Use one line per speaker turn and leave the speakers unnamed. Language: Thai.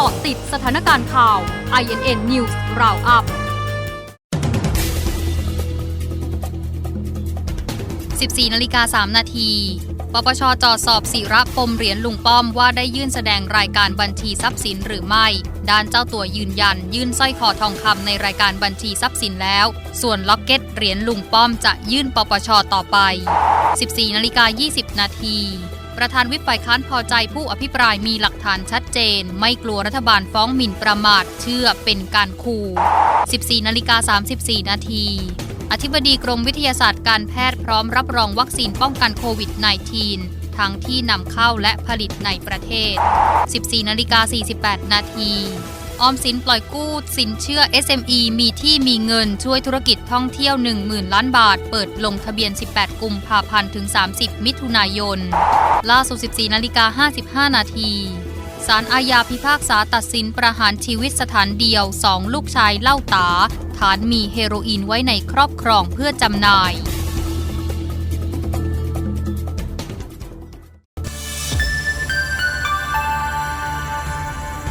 กาะติดสถานการณ์ข่าว INN News Roundup
14นาฬิกา3นาทีปปชจอสอบศิระปมเหรียญลุงป้อมว่าได้ยื่นแสดงรายการบัญชีทรัพย์สินหรือไม่ ด้านเจ้าตัวยืนยัน ยื่นสร้อยคอทองคำในรายการบัญชีทรัพย์สินแล้ว ส่วนล็อกเก็ตเหรียญลุงป้อมจะยื่นปปชต่อไป 14นาฬิกา20 นาที ประธานวิปฝ่ายค้านพอใจผู้อภิปรายมีหลักฐานชัดเจน ไม่กลัวรัฐบาลฟ้องหมิ่นประมาทเชื่อเป็นการขู่14นาฬิกา34 นาทีอธิบดีกรมวิทยาศาสตร์การแพทย์พร้อมรับรองวัคซีนป้องกันโควิด -19 ทั้งที่นำเข้าและผลิตในประเทศ 14นาฬิกา48 นาที ออมสินปล่อยกู้สินเชื่อ SME มีที่มีเงินช่วยธุรกิจท่องเที่ยว 10,000 ล้านบาท เปิดลงทะเบียน 18 กุมภาพันธ์ถึง 30 มิถุนายน ล่าสุด 14 นาฬิกา 55 นาทีศาลอาญาพิพากษาตัดสินประหารชีวิตสถานเดียวสองลูกชายเล่าตา ฐานมีเฮโรอีนไว้ในครอบครองเพื่อจำหน่าย